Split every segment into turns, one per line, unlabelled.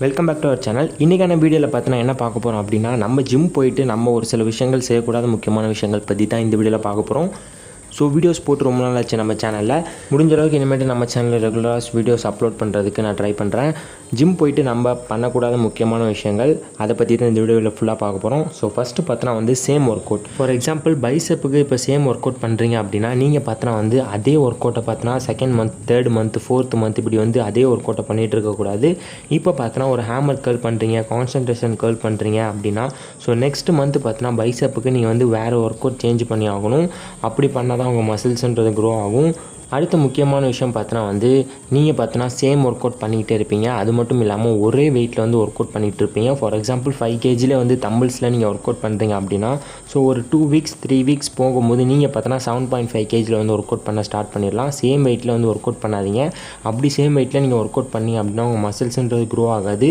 Welcome back to our channel இன்றைக்கான வீடியோவில் பார்த்தீங்கன்னா என்ன பார்க்க போகிறோம் அப்படின்னா நம்ம ஜிம் போயிட்டு நம்ம ஒரு சில விஷயங்கள் செய்யக்கூடாத முக்கியமான விஷயங்கள் பற்றி தான் இந்த வீடியோவில் பார்க்க போகிறோம் ஸோ வீடியோஸ் போட்டு ரொம்ப நாள் ஆச்சு நம்ம சேனலில் முடிஞ்ச அளவுக்கு இனிமேட்டு நம்ம சேனலில் ரெகுலராக வீடியோஸ் அப்லோட் பண்ணுறதுக்கு நான் ட்ரை பண்ணுறேன் ஜிம் போயிட்டு நம்ம பண்ணக்கூடாத முக்கியமான விஷயங்கள் அதை பற்றி தான் இந்த வீடியோவில் ஃபுல்லாக பார்க்க போகிறோம் ஸோ ஃபஸ்ட்டு பார்த்தோன்னா வந்து same workout for example பைசப்புக்கு இப்போ சேம் ஒர்க் அவுட் பண்ணுறீங்க அப்படின்னா நீங்கள் பார்த்தோன்னா வந்து அதே ஒர்க் அவுட்டை பார்த்தோன்னா second month third month fourth month இப்படி வந்து அதே ஒர்க் அவுட்டை பண்ணிகிட்டு இருக்கக்கூடாது இப்போ பார்த்தோன்னா ஒரு ஹேமர் கேர்ள் பண்ணுறீங்க கான்சன்ட்ரேஷன் கேர்ள் பண்ணுறீங்க அப்படின்னா ஸோ நெக்ஸ்ட் மந்த் பார்த்தோன்னா பைசப்புக்கு நீங்கள் வந்து வேறு ஒர்க் அவுட் சேஞ்ச் பண்ணி ஆகணும். அப்படி பண்ணால் தான் அவங்க மசில்ஸ்ன்றது க்ரோ ஆகும். அடுத்த முக்கியமான விஷயம் பார்த்தோன்னா வந்து நீங்கள் பார்த்தோன்னா சேம் ஒர்க் அவுட் பண்ணிக்கிட்டே இருப்பீங்க. அது மட்டும் இல்லாமல் ஒரே வெயிட்டில் வந்து ஒர்க் அவுட் பண்ணிகிட்டு இருப்பீங்க ஃபார் எக்ஸாம்பிள் ஃபைவ் கேஜியில் வந்து தம்பிள்ஸில் நீங்கள் ஒர்க் அவுட் பண்ணுறீங்க அப்படின்னா ஸோ ஒரு டூ வீக்ஸ் த்ரீ வீக்ஸ் போகும்போது நீங்கள் பார்த்தோன்னா செவன் பாயிண்ட் ஃபைவ் கேஜியில் வந்து ஒர்க் அவுட் பண்ண ஸ்டார்ட் பண்ணிடலாம். சேம் வெயிட்டில் வந்து ஒர்க் அவுட் பண்ணாதீங்க. அப்படி சேம் வெயிட்டில் நீங்கள் ஒர்க் அவுட் பண்ணி அப்படின்னா உங்கள் மசில்ஸ்ன்றது க்ரோ ஆகாது.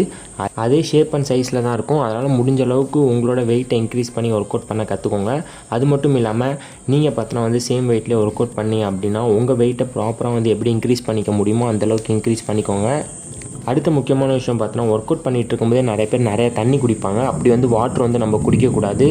அதே ஷேப் அண்ட் சைஸில் தான் இருக்கும். அதனால் முடிஞ்ச அளவுக்கு உங்களோட வெயிட்டை இன்க்ரீஸ் பண்ணி ஒர்க் அவுட் பண்ண கற்றுக்கோங்க அது மட்டும் இல்லாமல் நீங்கள் பார்த்தோன்னா வந்து சேம் வெயிட்லேயே ஒர்க் அவுட் பண்ணி அப்படின்னா உங்கள் வெயிட்டை ப்ராப்பராக வந்து எப்படி இன்க்ரீஸ் பண்ணிக்க முடியுமோ அந்த அளவுக்கு இன்க்ரீஸ் பண்ணிக்கோங்க. அடுத்த முக்கியமான விஷயம் பார்த்தோன்னா ஒர்க் அவுட் பண்ணிகிட்டு இருக்கும்போதே நிறைய பேர் நிறைய தண்ணி குடிப்பாங்க. அப்படி வந்து வாட்டர் வந்து நம்ம குடிக்கக்கூடாது.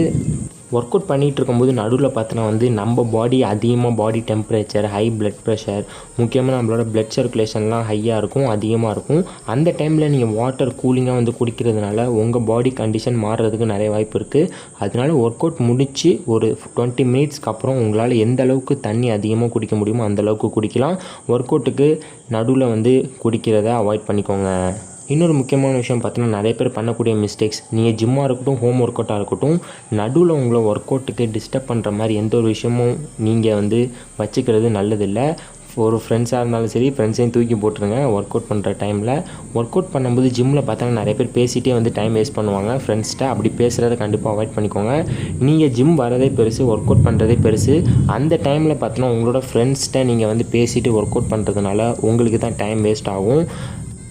ஒர்க் அவுட் பண்ணிகிட்டு இருக்கும்போது நடுவில் பார்த்தோன்னா வந்து நம்ம பாடி அதிகமாக body temperature high blood pressure முக்கியமாக நம்மளோட பிளட் சர்க்குலேஷன்லாம் ஹையாக இருக்கும் அதிகமாக இருக்கும். அந்த டைமில் நீங்கள் வாட்டர் கூலிங்காக வந்து குடிக்கிறதுனால உங்கள் பாடி கண்டிஷன் மாறுறதுக்கு நிறைய வாய்ப்பு இருக்குது அதனால ஒர்க் அவுட் முடித்து ஒரு டுவெண்ட்டி மினிட்ஸ்க்கு அப்புறம் உங்களால் எந்த அளவுக்கு தண்ணி அதிகமாக குடிக்க முடியுமோ அந்த அளவுக்கு குடிக்கலாம். ஒர்க் அவுட்டுக்கு நடுவில் வந்து குடிக்கிறத அவாய்ட் பண்ணிக்கோங்க. இன்னொரு முக்கியமான விஷயம் பார்த்தீங்கன்னா நிறைய பேர் பண்ணக்கூடிய மிஸ்டேக்ஸ் நீங்கள் ஜிம்மாக இருக்கட்டும் ஹோம் ஒர்க் அவுட்டாக இருக்கட்டும் நடுவில் உங்களை ஒர்க் அவுட்டுக்கு டிஸ்டர்ப் பண்ணுற மாதிரி எந்த ஒரு விஷயமும் நீங்கள் வந்து வச்சுக்கிறது நல்லதில்லை. ஒரு ஃப்ரெண்ட்ஸாக இருந்தாலும் சரி ஃப்ரெண்ட்ஸையும் தூக்கி போட்டுருங்க. ஒர்க் அவுட் பண்ணுற டைமில் ஒர்க் அவுட் பண்ணும்போது ஜிம்மில் பார்த்தா நிறைய பேர் பேசிகிட்டே வந்து டைம் வேஸ்ட் பண்ணுவாங்க. ஃப்ரெண்ட்ஸ்கிட்ட அப்படி பேசுகிறத கண்டிப்பாக அவாய்ட் பண்ணிக்கோங்க. நீங்கள் ஜிம் வரதே பெருசு ஒர்க் அவுட் பண்ணுறதே பெருசு. அந்த டைமில் பார்த்தோன்னா உங்களோட ஃப்ரெண்ட்ஸ்கிட்ட நீங்கள் வந்து பேசிவிட்டு ஒர்க் அவுட் பண்ணுறதுனால உங்களுக்கு தான் டைம் வேஸ்ட் ஆகும்.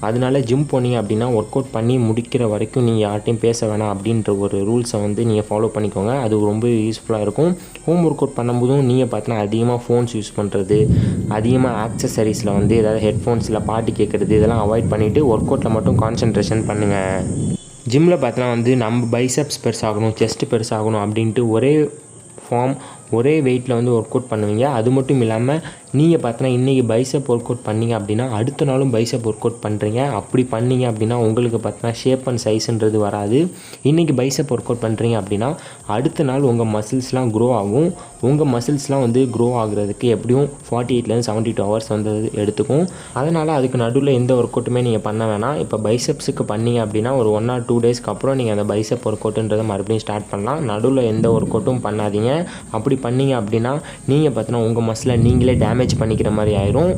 அதனால ஜிம் போனீங்க அப்படின்னா ஒர்க் அவுட் பண்ணி முடிக்கிற வரைக்கும் நீங்கள் யார்ட்டையும் பேச வேணாம் அப்படின்ற ஒரு ரூல்ஸை வந்து நீங்கள் ஃபாலோ பண்ணிக்கோங்க. அது ரொம்ப யூஸ்ஃபுல்லாக இருக்கும். ஹோம் ஒர்க் அவுட் பண்ணும்போதும் நீங்கள் பார்த்தீங்கன்னா அதிகமாக ஃபோன்ஸ் யூஸ் பண்ணுறது அதிகமாக ஆக்சசரிஸில் வந்து ஏதாவது ஹெட்ஃபோன்ஸில் பாட்டு கேட்குறது இதெல்லாம் அவாய்ட் பண்ணிவிட்டு ஒர்க் அவுட்டில் மட்டும் கான்சன்ட்ரேஷன் பண்ணுங்கள் ஜிம்மில் பார்த்தோன்னா வந்து நம்ம பைசப்ஸ் பெருசாகணும் செஸ்ட் பெருசாகணும் அப்படின்ட்டு ஒரே ஃபார்ம் ஒரே வெயிட்டில் வந்து ஒர்க் அவுட் பண்ணுவீங்க. அது மட்டும் இல்லாமல் நீங்கள் பார்த்தோன்னா இன்றைக்கி பைசப் ஒர்க் அவுட் பண்ணீங்க அப்படின்னா அடுத்த நாளும் பைசப் ஒர்க் அவுட் பண்ணுறீங்க அப்படி பண்ணீங்க அப்படின்னா உங்களுக்கு பார்த்தீங்கன்னா ஷேப் அண்ட் சைஸ்ன்றது வராது. இன்றைக்கி பைசப் ஒர்க் அவுட் பண்ணுறீங்க அப்படின்னா அடுத்த நாள் உங்கள் மசில்ஸ்லாம் க்ரோ ஆகும். உங்கள் மசில்ஸ்லாம் வந்து க்ரோ ஆகுறதுக்கு எப்படியும் ஃபார்ட்டி எயிட்லேருந்து செவன்ட்டி டூ ஹவர்ஸ் வந்து எடுத்துக்கும். அதனால் அதுக்கு நடுவில் எந்த ஒர்க் அவுட்டுமே நீங்கள் பண்ண வேணாம். இப்போ பைசப்ஸுக்கு பண்ணீங்க அப்படின்னா ஒரு ஒன் ஆர் டூ டேஸ்க்கு அப்புறம் நீங்கள் அந்த பைசப் ஒர்க் அவுட்டுன்றதை மறுபடியும் ஸ்டார்ட் பண்ணலாம். நடுவில் எந்த ஒர்க் அவுட்டும் பண்ணாதீங்க. அப்படி பண்ணீங்க அப்படின்னா நீங்கள் பார்த்தீங்கன்னா உங்கள் மசிலை நீங்களே டேமேஜ் பண்ணிக்கிற மாதிரி ஆயிரும்.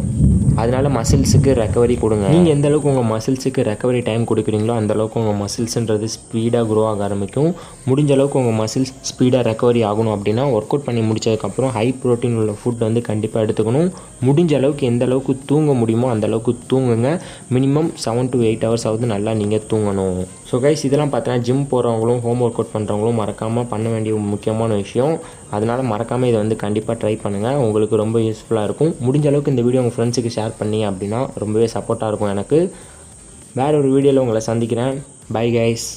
அதனால மசில்ஸுக்கு ரெக்கவரி கொடுங்க. நீங்கள் எந்த அளவுக்கு உங்கள் மசில்ஸுக்கு ரெக்கவரி டைம் கொடுக்குறீங்களோ அந்த அளவுக்கு உங்கள் மசில்ஸ்ன்றது ஸ்பீடாக க்ரோ ஆக ஆரம்பிக்கும். முடிஞ்ச அளவுக்கு உங்கள் மசில்ஸ் ஸ்பீடாக ரெக்கவரி ஆகணும் அப்படின்னா ஒர்க் அவுட் பண்ணி முடிச்சதுக்கப்புறம் ஹை ப்ரோட்டீன் உள்ள ஃபுட் வந்து கண்டிப்பாக எடுத்துக்கணும். முடிஞ்ச அளவுக்கு எந்த அளவுக்கு தூங்க முடியுமோ அந்த அளவுக்கு தூங்குங்க. Minimum seven to eight hours ஆகுது நல்லா நீங்கள் தூங்கணும். ஸோ கைஸ் இதெல்லாம் பார்த்தீங்கன்னா ஜிம் போகிறவங்களும் ஹோம் ஒர்க் அவுட் பண்ணுறவங்களும் மறக்காமல் பண்ண வேண்டிய முக்கியமான விஷயம். அதனால் மறக்காமல் இதை வந்து கண்டிப்பாக ட்ரை பண்ணுங்கள் உங்களுக்கு ரொம்ப யூஸ்ஃபுல்லாக இருக்கும். முடிஞ்ச அளவுக்கு இந்த வீடியோ உங்கள் ஃப்ரெண்ட்ஸுக்கு ஷேர் பண்ணி அப்படின்னா ரொம்பவே சப்போர்ட்டாக இருக்கும் எனக்கு. வேற ஒரு வீடியோவில் உங்களை சந்திக்கிறேன். Bye guys